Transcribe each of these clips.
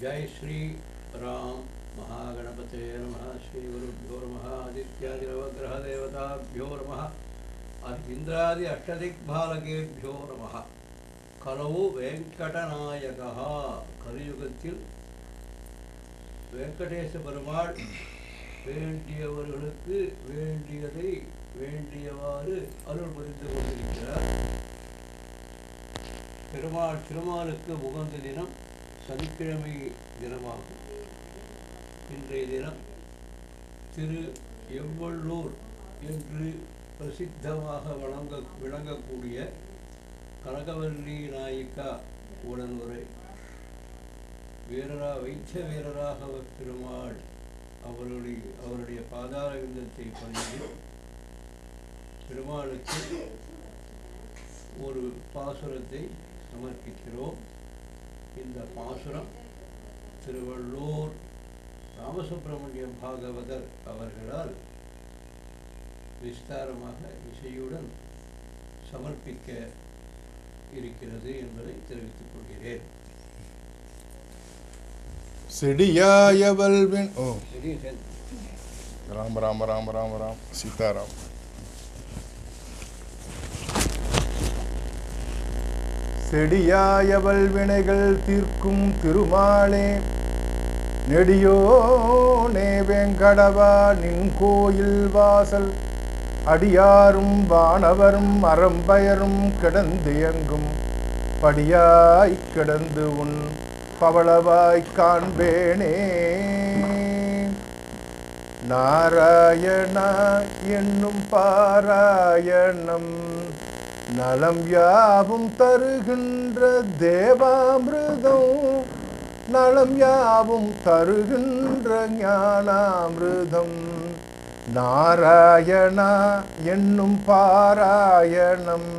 जय श्री राम महागणपते नमः श्रीगुरुभ्यो नमः आदित्यादिनवग्रहदेवताभ्यो नमः इन्द्रादि अष्टदिग्बालकेभ्यो नमः கலவு வெங்கடநாயகா கலியுகத்தில் வெங்கடேச பெருமாள் வேண்டியவர்களுக்கு வேண்டியதை வேண்டியவாறு அருள் புரிந்து கொண்டிருக்கிறார் பெருமாள் திருமாலுக்கு உகந்த தினம் சனிக்கிழமை தினமாகும். இன்றைய தினம் திரு எவ்வள்ளூர் என்று பிரசித்தமாக வழங்க விளங்கக்கூடிய கனகவல்லி நாயிக்கா உடன்முறை வீரரா வைத்த வீரராக பெருமாள் அவருடைய அவருடைய பாதார விந்தத்தை பணிந்து பெருமாளுக்கு ஒரு பாசுரத்தை சமர்ப்பிக்கிறோம். இந்த பாசுரம் திருவள்ளூர் ராமசுப்பிரமணியம் பாகவதர் அவர்களால் விஸ்தாரமாக இசையுடன் சமர்ப்பிக்க இருக்கிறது என்பதை தெரிவித்துக் கொள்கிறேன். செடியாயவள் வின் ஓ ராம ராம ராம ராம ராம் சீதாராம். செடியாயவள் வினைகள் தீர்க்கும் திருமாலே. நெடியோனே வெங்கடவா நின் கோயில் வாசல். அடியாரும் வானவரும் அறம்பயரும் கிடந்து எங்கும் படியாய் கிடந்து உன் பவளவாய் காண்பேனே. நாராயணா என்னும் பாராயணம். நலம் யாவும் தருகின்ற தேவாமிருதம். நலம் யாவும் தருகின்ற ஞானாமிருதம். நாராயணா என்னும் பாராயணம்.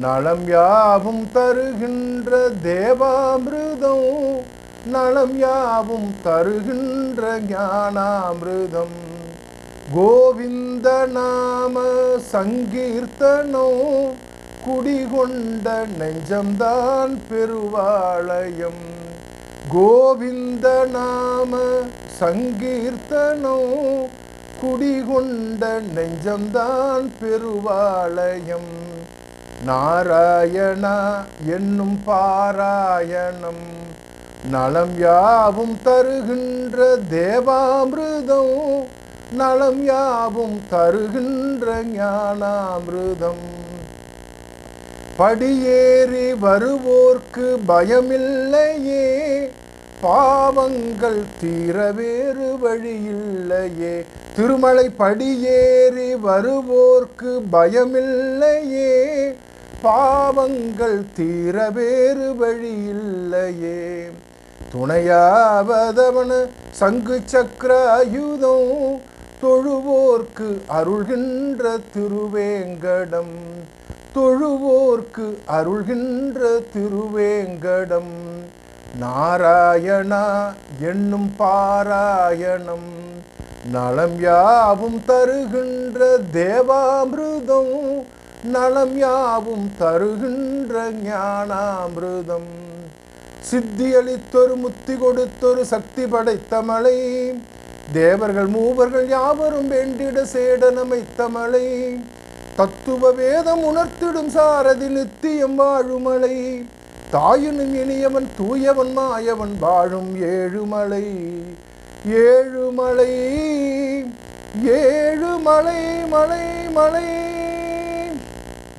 நலம் யாவும் தருகின்ற தேவாமிருதம். நலம் யாவும் தருகின்ற ஞானாமிருதம். கோவிந்த நாம சங்கீர்த்தனோ குடிகொண்ட நெஞ்சம்தான் பெருவாளயம் கோவிந்த நாம சங்கீர்த்தனோ குடிகொண்ட நெஞ்சம்தான் பெருவாளயம் நாராயணா என்னும் பாராயணம் நலம் யாவும் தருகின்ற தேவாமிருதம் நலம் யாவும் தருகின்ற ஞானாமிருதம். படியேறி வருவோர்க்கு பயமில்லையே பாவங்கள் தீர வேறு வழியில்லையே. திருமலை படியேறி வருவோர்க்கு பயமில்லையே பாவங்கள் தீர வேறு வழியில்லையே. துணையாவதவன சங்கு சக்கர ஆயுதம் தொழுவோர்க்கு அருள்கின்ற திருவேங்கடம். தொழுவோர்க்கு அருள்கின்ற திருவேங்கடம். நாராயணா என்னும் பாராயணம். நலம் யாவும் தருகின்ற தேவாமிருதம். நலம் யாவும் தருகின்ற ஞானாமிருதம். சித்தியளித்தொரு முத்தி கொடுத்தொரு சக்தி படைத்த மலை. தேவர்கள் மூவர்கள் யாவரும் வேண்டிட சேடனமைத்த மலை தத்துவ வேதம் உணர்த்திடும் சாரதி நித்தியம் வாழுமலை. தாயினும் இனியவன் தூயவன் மாயவன் வாழும் ஏழுமலை. ஏழுமலை ஏழுமலை மலை மலை.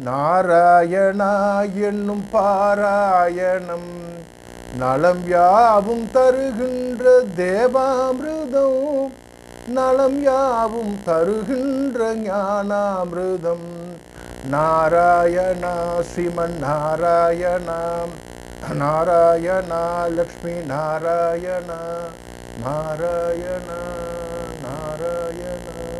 நாராயணா என்னும் பாராயணம். நலம் யாவும் தருகின்ற தேவாமிருதம். நலம் யாவும் தருகின்ற ஞானாமிருதம். நாராயணா ஸ்ரீமன் நாராயணா நாராயணா லக்ஷ்மி நாராயணா நாராயணா நாராயணா.